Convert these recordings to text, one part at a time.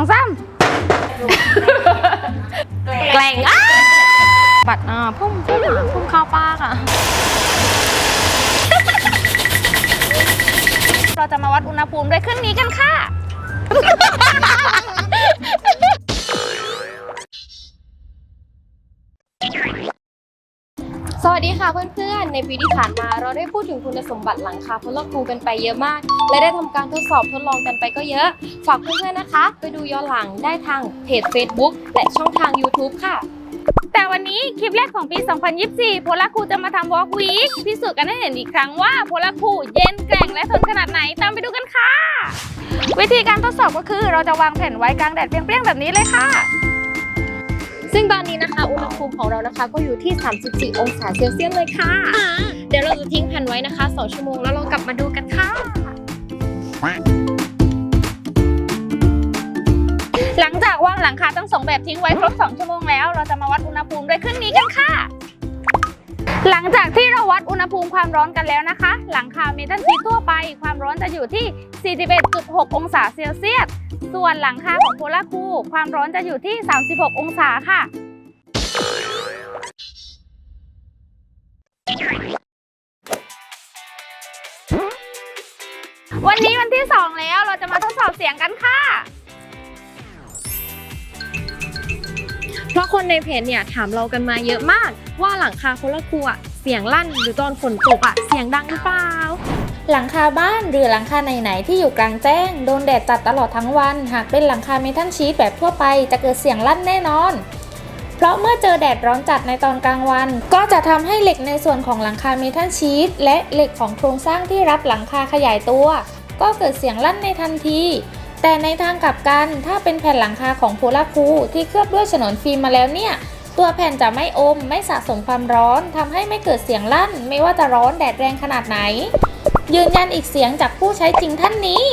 องสามแกล้งอ้าบัดอ่าพุ่มพุ่มพุ่มเข้าปากอะ เราจะมาวัดอุณหภูมิด้วยเครื่องนี้กันค่ะ สวัสดีค่ะเพื่อนๆ ในปีที่ผ่านมาเราได้พูดถึงคุณสมบัติหลังคาพลครูกันไปเยอะมาก และได้ทำการทดสอบทดลองกันไปก็เยอะ ฝากเพื่อนๆนะคะ ไปดูย้อนหลังได้ทางเพจ Facebook และช่องทาง YouTube ค่ะ แต่วันนี้คลิปแรกของปี 2024 โพลาคูจะมาทำวอล์กวีคพิสูจน์กันให้เห็นอีกครั้งว่าโพลาคูเย็นแกร่งและทนขนาดไหนตามไปดูกันค่ะ วิธีการทดสอบก็คือเราจะวางแผ่นไว้กลางแดดเปรี้ยงๆแบบนี้เลยค่ะ ซึ่งตอนนี้นะคะ อุณหภูมิของเรานะคะก็อยู่ที่ 34 องศาเซลเซียสเลยค่ะ เดี๋ยวเราจะทิ้งแผ่นไว้นะคะ 2 ชั่วโมงแล้วเรากลับมาดูกันค่ะ หลังจากวางหลังคาทั้งสองแบบทิ้งไว้ครบ 2 ชั่วโมงแล้ว เราจะมาวัดอุณหภูมิด้วยเครื่องนี้กันค่ะ หลังจากที่เราวัดอุณหภูมิความร้อนกันแล้วนะคะ หลังคาเมทัลชีททั่วไปความร้อนจะอยู่ที่ 41.6 องศาเซลเซียส ส่วนหลังคาของโพลาคูความร้อนจะอยู่ที่ 36 องศาค่ะ วันนี้วันที่ 2 แล้วเราจะมาทดสอบเสียงกันค่ะ เพราะคนในเพจเนี่ยถามเรากันมาเยอะมาก ว่าหลังคาพลครูอะเสียงลั่นหรือตอนฝนตกอะเสียงดังหรือเปล่า หลังคาบ้านหรือหลังคาไหนๆที่อยู่กลางแจ้ง โดนแดดจัดตลอดทั้งวัน หากเป็นหลังคาเมทัลชีตแบบทั่วไปจะเกิดเสียงลั่นแน่นอน เพราะเมื่อเจอแดดร้อนจัดในตอนกลางวัน ก็จะทำให้เหล็กในส่วนของหลังคาเมทัลชีตและเหล็กของโครงสร้างที่รับหลังคาขยายตัว ก็เกิดเสียงลั่นในทันที แต่ในทางกลับกันถ้าเป็นแผ่นหลังคาของโพลาคูที่เคลือบด้วยฉนวนฟิล์มมาแล้วเนี่ย ตัวแผ่นจะไม่อม ไม่สะสมความร้อนทำให้ไม่เกิดเสียงลั่น ไม่ว่าจะร้อนแดดแรงขนาดไหน ยืนยันอีกเสียงจากผู้ใช้จริงท่านนี้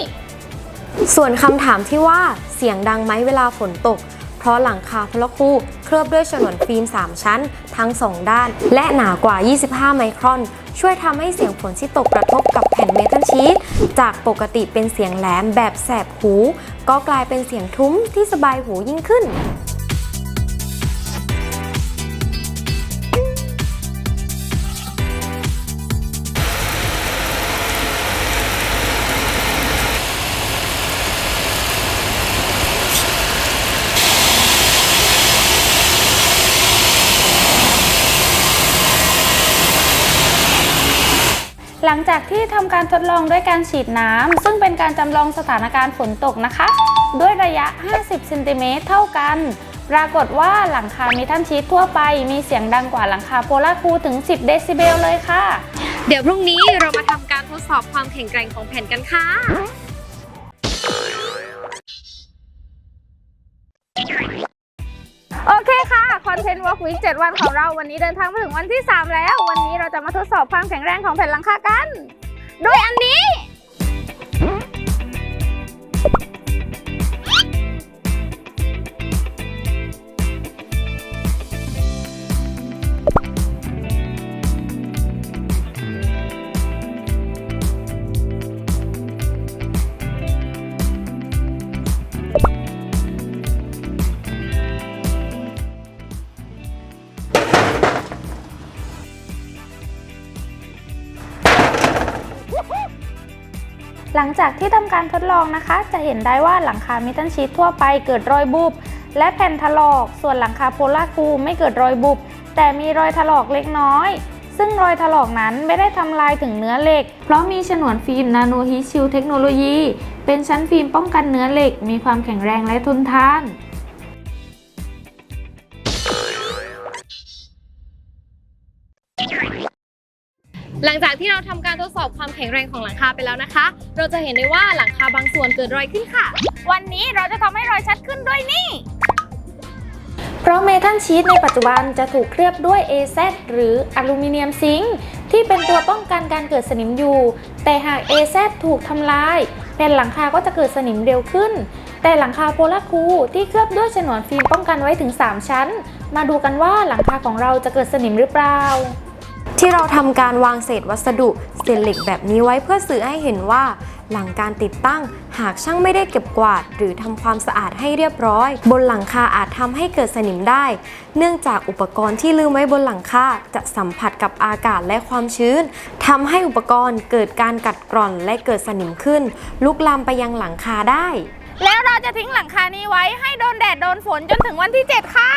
ส่วนคำถามที่ว่าเสียงดังไหมเวลาฝนตก เพราะหลังคาพลคูเคลือบด้วยฉนวนฟิล์ม 3 ชั้น ทั้ง 2 ด้าน และหนากว่า 25 ไมครอน ช่วยทำให้เสียงฝนที่ตกกระทบกับแผ่นเมทัลชีตจากปกติเป็นเสียงแหลมแบบแสบหู ก็กลายเป็นเสียงทุ้มที่สบายหูยิ่งขึ้น หลังจากที่ทำการทดลองด้วยการฉีดน้ำซึ่งเป็นการจำลองสถานการณ์ฝนตกนะคะ ด้วยระยะ 50เซนติเมตรเท่ากัน ปรากฏว่าหลังคาเมทัลชีททั่วไป มีเสียงดังกว่าหลังคาโพลาคูถึง 10 เดซิเบลเลยค่ะ เดี๋ยวพรุ่งนี้เรามาทำการทดสอบความแข็งแกร่งของแผ่นกันค่ะ อนเทนต์วอล์กวีค7วันของเราวันนี้เดินทางมาถึงวันที่ 3 แล้ว วันนี้เราจะมาทดสอบความแข็งแรงของแผ่นหลังคากัน โดยอันนี้ หลังจากที่ทำการทดลองนะคะ จะเห็นได้ว่าหลังคามิทันชีททั่วไปเกิดรอยบุบและแผ่นถลอก ส่วนหลังคาโพลาคูไม่เกิดรอยบุบแต่มีรอยถลอกเล็กน้อย ซึ่งรอยถลอกนั้นไม่ได้ทำลายถึงเนื้อเหล็ก เพราะมีฉนวนฟิล์มนาโนฮีชิลเทคโนโลยี เป็นชั้นฟิล์มป้องกันเนื้อเหล็ก มีความแข็งแรงและทนทาน หลังจากที่เราทำการทดสอบความแข็งแรงของหลังคาไปแล้วนะคะ เราจะเห็นได้ว่าหลังคาบางส่วนเกิดรอยขึ้นค่ะ วันนี้เราจะทำให้รอยชัดขึ้นด้วยนี่ เพราะเมทัลชีตในปัจจุบันจะถูกเคลือบด้วย AZ หรืออลูมิเนียมซิงค์ที่เป็นตัวป้องกันการเกิดสนิมอยู่ แต่หาก AZ ถูกทำลายแผ่นหลังคาก็จะเกิดสนิมเร็วขึ้น แต่หลังคาโพลาคูที่เคลือบด้วยฉนวนฟิล์มป้องกันไว้ถึง 3 ชั้น มาดูกันว่าหลังคาของเราจะเกิดสนิมหรือเปล่า ที่เราทำการวางเศษวัสดุเศษเหล็กแบบนี้ไว้เพื่อสื่อให้เห็นว่า หลังการติดตั้งหากช่างไม่ได้เก็บกวาด หรือทำความสะอาดให้เรียบร้อย บนหลังคาอาจทำให้เกิดสนิมได้ เนื่องจากอุปกรณ์ที่ลืมไว้บนหลังคาจะสัมผัสกับอากาศและความชื้นทำให้อุปกรณ์เกิดการกัดกร่อนและเกิดสนิมขึ้น ลุกลามไปยังหลังคาได้ แล้วเราจะทิ้งหลังคานี้ไว้ให้โดนแดดโดนฝนจนถึงวันที่ 7 ค่ะ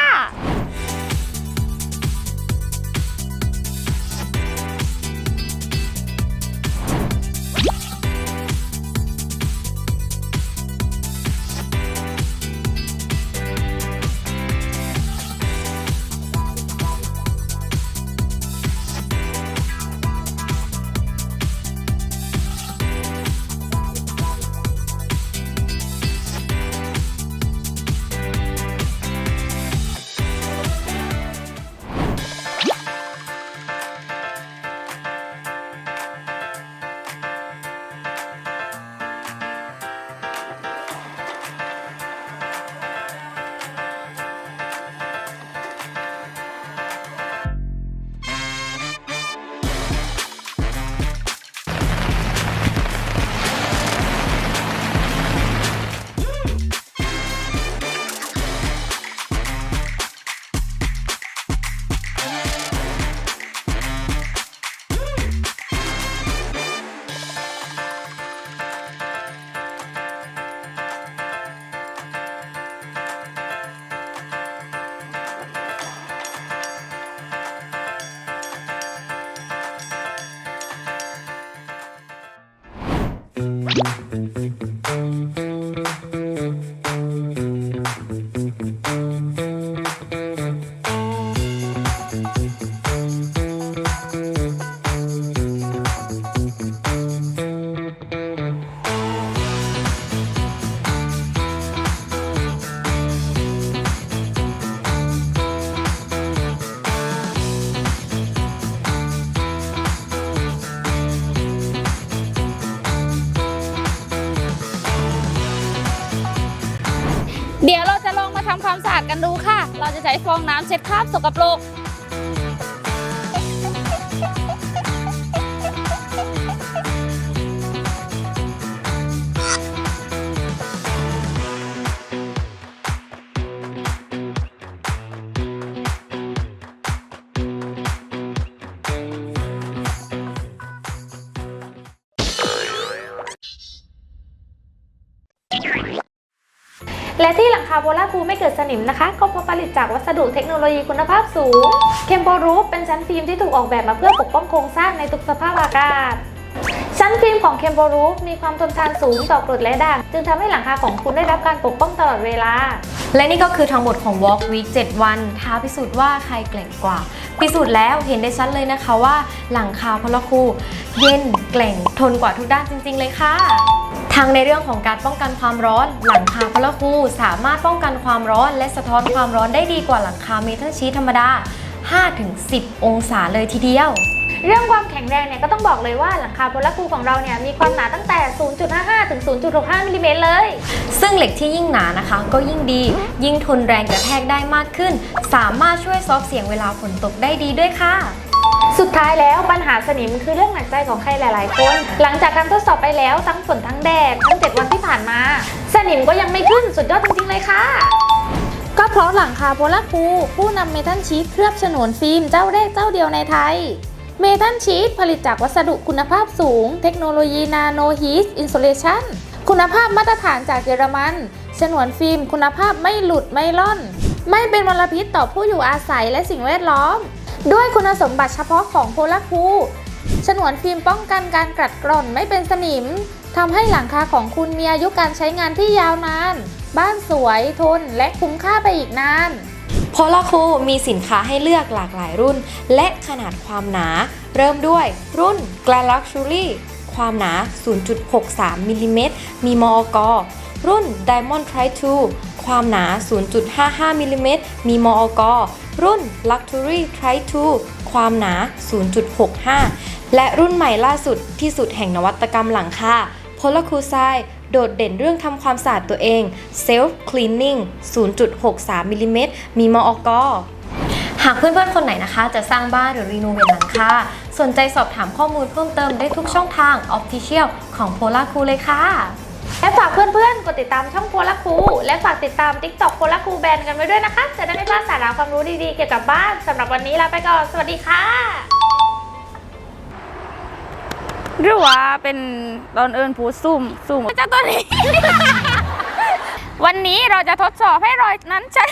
ใช้ฟองน้ำเช็ดคราบสกปรก และที่หลังคาโบลาคูไม่เกิดสนิมนะคะ ก็เพราะผลิตจากวัสดุเทคโนโลยีคุณภาพสูง เคมโบรูฟเป็นชั้นฟิล์มที่ถูกออกแบบมาเพื่อปกป้องโครงสร้างในทุกสภาพอากาศ ชั้นฟิล์มของเคมโบรูฟมีความทนทานสูงต่อกรดและด่าง จึงทำให้หลังคาของคุณได้รับการปกป้องตลอดเวลา และนี่ก็คือทั้งหมดของ Walk Week 7 วัน ท้าพิสูจน์ว่าใครแกร่งกว่า พิสูจน์แล้วเห็นได้ชัดเลยนะคะว่าหลังคาพลคูเย็นแกร่งทนกว่าทุกด้านจริง ๆ เลยค่ะ ทั้งในเรื่องของการป้องกันความร้อน หลังคาพลคูสามารถป้องกันความร้อน และสะท้อนความร้อนได้ดีกว่าหลังคาเมทัลชีทธรรมดา 5-10 องศาเลยทีเดียว เรื่องความแข็งแรงเนี่ยก็ต้องบอกเลยว่าหลังคาโบลาคูของเราเนี่ยมีความหนาตั้งแต่ 0.55 ถึง 0.65มิลลิเมตรเลย ซึ่งเหล็กที่ยิ่งหนานะคะ ก็ยิ่งดี ยิ่งทนแรงกระแทกได้มากขึ้น สามารถช่วยซอฟเสียงเวลาฝนตกได้ดีด้วยค่ะ สุดท้ายแล้วปัญหาสนิมคือเรื่องหนักใจของใครหลาย ๆ คน หลังจากการทดสอบไปแล้วทั้งฝนทั้งแดดทั้ง 7 วันที่ผ่านมา สนิมก็ยังไม่ขึ้นสุดยอดจริง ๆ เลยค่ะก็เพราะหลังคาโพลาคูผู้นำเมทัลชีตเคลือบฉนวนฟิล์มเจ้าแรกเจ้าเดียวในไทย เมทัลชีตผลิตจากวัสดุคุณภาพสูง เทคโนโลยีนาโนฮีสอิน s เลชันคุณภาพมาตรฐานจากเยอรมัน ฉนวนฟิล์มคุณภาพไม่หลุดไม่ล่อน ไม่เป็นมลพิษต่อผู้อยู่อาศัยและสิ่งแวดล้อม ด้วยคุณสมบัติเฉพาะของโพลาคูฉนวนฟิล์มป้องกันการกัดกร่อนไม่เป็นสนิมทำให้หลังคาของคุณมีอายุการใช้งานที่ยาวนาน บ้านสวยทนและคุ้มค่าไปอีกนานโพลาคูมีสินค้าให้เลือกหลากหลายรุ่น และขนาดความหนา เริ่มด้วยรุ่น g l a Luxury ความหนา 0.63มิลลิเมตรมีมอกรุ่น Diamond Tri 2 ความหนา 0.55มิลลิเมตร มีมออกรุ่น Luxury Tri 2 ความหนา 0.65 และรุ่นใหม่ล่าสุดที่สุดแห่งนวัตกรรมหลังคา p o l a c o s i โดดเด่นเรื่องทำความสะอาดตัวเอง Self Cleaning 0.63มิลลิเมตร มีมออกหากเพื่อนๆ คนไหนนะคะ จะสร้างบ้านหรือรีโนเวทหลังคาสนใจสอบถามข้อมูลเพิ่มเติมได้ทุกช่องทาง Official ของ Polar Cool เลยค่ะ และฝากเพื่อนๆ กดติดตามช่องโพลักคูและฝากติดตาม TikTok โพลักคูแบนกันไว้ด้วยนะคะ จะได้ไม่พลาดสาระความรู้ดีๆ เกี่ยวกับบ้านสำหรับวันนี้ลาไปก่อน สวัสดีค่ะหรือว่าเป็นตอนเอิญผูซุ่มซุ่มเจ้าตัวนี้ วันนี้เราจะทดสอบให้รอยนั้นใช่